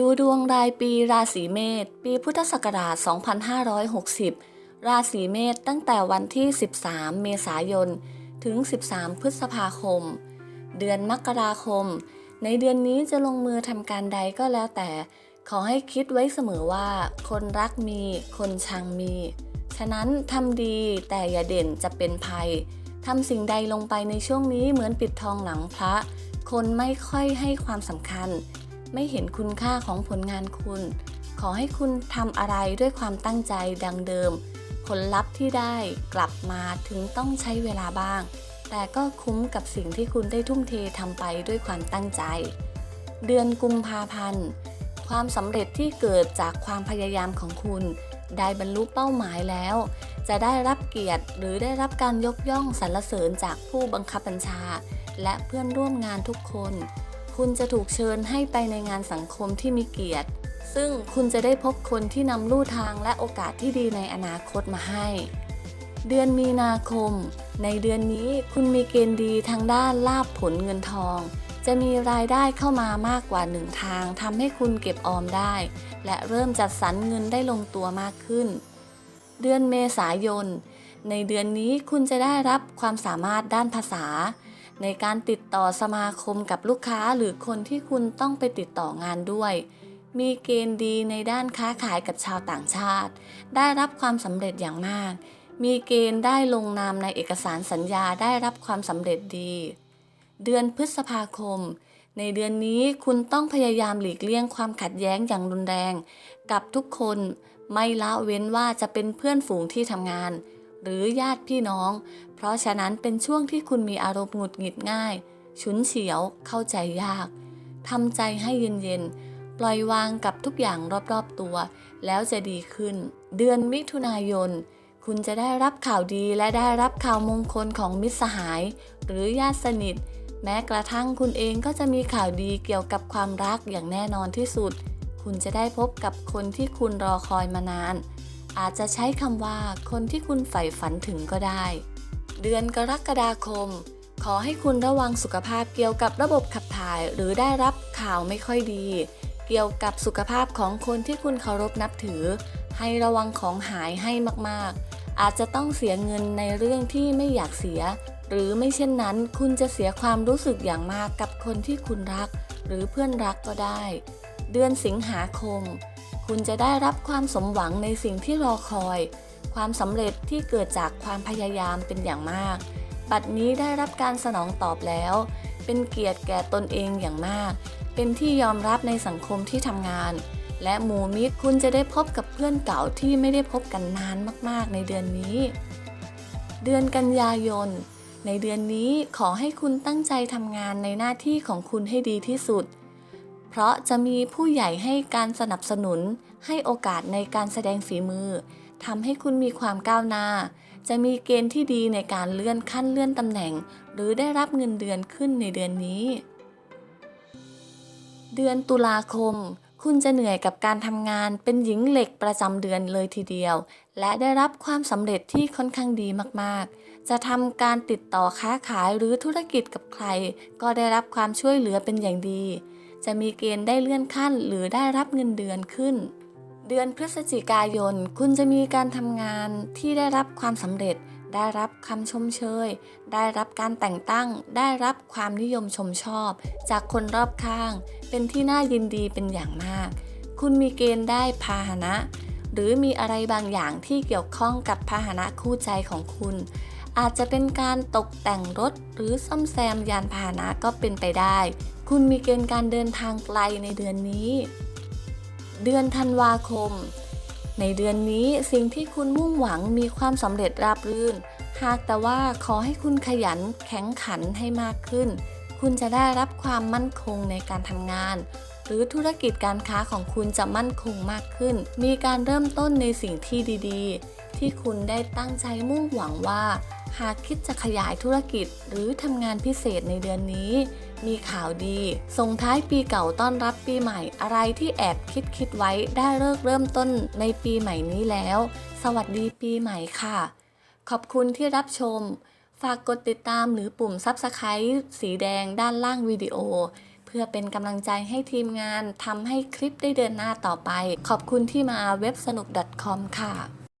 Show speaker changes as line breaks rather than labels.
ดูดวงรายปีราศีเมษปีพุทธศักราช 2560 ราศีเมษตั้งแต่วันที่ 13 เมษายน ถึง 13 พฤษภาคม เดือนมกราคม ในเดือนนี้จะลงมือทำการใดก็แล้วแต่ ขอให้คิดไว้เสมอว่า คนรักมี คนชังมี ฉะนั้นทำดีแต่อย่าเด่นจะเป็นภัยทำสิ่งใดลงไปในช่วงนี้เหมือนปิดทองหลังพระ คนไม่ค่อยให้ความสำคัญ ไม่เห็นคุณค่าของผลงานคุณ ขอให้คุณทำอะไรด้วยความตั้งใจดังเดิม ผลลัพธ์ที่ได้กลับมาถึงต้องใช้เวลาบ้าง แต่ก็คุ้มกับสิ่งที่คุณได้ทุ่มเททำไปด้วยความตั้งใจ เดือนกุมภาพันธ์ ความสำเร็จที่เกิดจากความพยายามของคุณ ได้บรรลุเป้าหมายแล้ว จะได้รับเกียรติหรือได้รับการยกย่องสรรเสริญจากผู้บังคับบัญชา และเพื่อนร่วมงานทุกคน คุณจะถูกเชิญให้ไปในงานสังคมที่มีเกียรติ ซึ่งคุณจะได้พบคนที่นำลู่ทางและโอกาสที่ดีในอนาคตมาให้ เดือนมีนาคม ในเดือนนี้คุณมีเกณฑ์ดีทางด้านลาบผลเงินทอง จะมีรายได้เข้ามามากกว่าหนึ่งทางทำให้คุณเก็บออมได้ และเริ่มจัดสรรเงินได้ลงตัวมากขึ้น เดือนเมษายน ในเดือนนี้คุณจะได้รับความสามารถด้านภาษา ในการติดต่อสมาคมกับลูกค้าหรือคนที่คุณต้องไปติดต่องานด้วย มีเกณฑ์ดีในด้านค้าขายกับชาวต่างชาติ ได้รับความสำเร็จอย่างมาก มีเกณฑ์ได้ลงนามในเอกสารสัญญาได้รับความสำเร็จดี เดือนพฤษภาคมในเดือนนี้คุณต้องพยายามหลีกเลี่ยงความขัดแย้งอย่างรุนแรง กับทุกคนไม่ละเว้นว่าจะเป็นเพื่อนฝูงที่ทำงาน หรือญาติพี่น้อง เพราะฉะนั้นเป็นช่วงที่คุณมีอารมณ์หงุดหงิดง่าย ฉุนเฉียว เข้าใจยากทำใจให้เย็นๆ ปล่อยวางกับทุกอย่างรอบๆตัว แล้วจะดีขึ้น เดือนมิถุนายน คุณจะได้รับข่าวดีและได้รับข่าวมงคลของมิตรสหาย หรือญาติสนิท แม้กระทั่งคุณเองก็จะมีข่าวดีเกี่ยวกับความรักอย่างแน่นอนที่สุด คุณจะได้พบกับคนที่คุณรอคอยมานาน อาจจะใช้คำว่าคนที่คุณใฝ่ฝันถึงก็ได้ เดือนกรกฎาคม ขอให้คุณระวังสุขภาพเกี่ยวกับระบบขับถ่าย หรือได้รับข่าวไม่ค่อยดี เกี่ยวกับสุขภาพของคนที่คุณเคารพนับถือ ให้ระวังของหายให้มากๆ อาจจะต้องเสียเงินในเรื่องที่ไม่อยากเสีย หรือไม่เช่นนั้น คุณจะเสียความรู้สึกอย่างมากกับคนที่คุณรัก หรือเพื่อนรักก็ได้ เดือนสิงหาคม คุณจะได้รับความสมหวังในสิ่งที่รอคอย ความสำเร็จที่เกิดจากความพยายามเป็นอย่างมาก บัดนี้ได้รับการสนองตอบแล้ว เป็นเกียรติแก่ตนเองอย่างมาก เป็นที่ยอมรับในสังคมที่ทำงาน และหมู่มิตรคุณจะได้พบกับเพื่อนเก่าที่ไม่ได้พบกันนานมาก ๆ ในเดือนนี้ เดือนกันยายน ในเดือนนี้ขอให้คุณตั้งใจทำงานในหน้าที่ของคุณให้ดีที่สุด เพราะจะมีผู้ใหญ่ให้การสนับสนุน ให้โอกาสในการแสดงฝีมือทำให้คุณมีความก้าวหน้า จะมีเกณฑ์ที่ดีในการเลื่อนขั้นเลื่อนตำแหน่ง หรือได้รับเงินเดือนขึ้นในเดือนนี้ เดือนตุลาคม คุณจะเหนื่อยกับการทำงานเป็นหญิงเหล็กประจำเดือนเลยทีเดียว และได้รับความสำเร็จที่ค่อนข้างดีมากๆ จะทำการติดต่อค้าขายหรือธุรกิจกับใคร ก็ได้รับความช่วยเหลือเป็นอย่างดี จะมีเกณฑ์ได้เลื่อนขั้นหรือได้รับเงินเดือนขึ้น เดือนพฤศจิกายน คุณจะมีการทำงานที่ได้รับความสำเร็จ ได้รับคำชมเชย ได้รับการแต่งตั้ง ได้รับความนิยมชมชอบ จากคนรอบข้าง เป็นที่น่ายินดีเป็นอย่างมาก คุณมีเกณฑ์ได้พาหนะ หรือมีอะไรบางอย่างที่เกี่ยวข้องกับพาหนะคู่ใจของคุณ อาจจะเป็นการตกแต่งรถหรือซ่อมแซมยานพาหนะก็เป็นไปได้ คุณมีเกณฑ์การเดินทางไกลในเดือนนี้ เดือนธันวาคม ในเดือนนี้สิ่งที่คุณมุ่งหวังมีความสำเร็จราบรื่น หากแต่ว่าขอให้คุณขยันแข็งขันให้มากขึ้น คุณจะได้รับความมั่นคงในการทำงานหรือธุรกิจการค้าของคุณจะมั่นคงมากขึ้น มีการเริ่มต้นในสิ่งที่ดีๆ ที่คุณได้ตั้งใจมุ่งหวังว่า หากคิดจะขยายธุรกิจหรือทำงานพิเศษในเดือนนี้ มีข่าวดี ส่งท้ายปีเก่าต้อนรับปีใหม่อะไรที่แอบคิดคิดไว้ได้เลิกเริ่มต้นในปีใหม่นี้แล้ว สวัสดีปีใหม่ค่ะ ขอบคุณที่รับชม ฝากกดติดตามหรือปุ่ม Subscribe สีแดงด้านล่างวิดีโอเพื่อพื่อเป็นกำลังใจให้ทีมงานทำให้คลิปได้เดินหน้าต่อไป ขอบคุณที่มาเว็บสนุก .com ค่ะ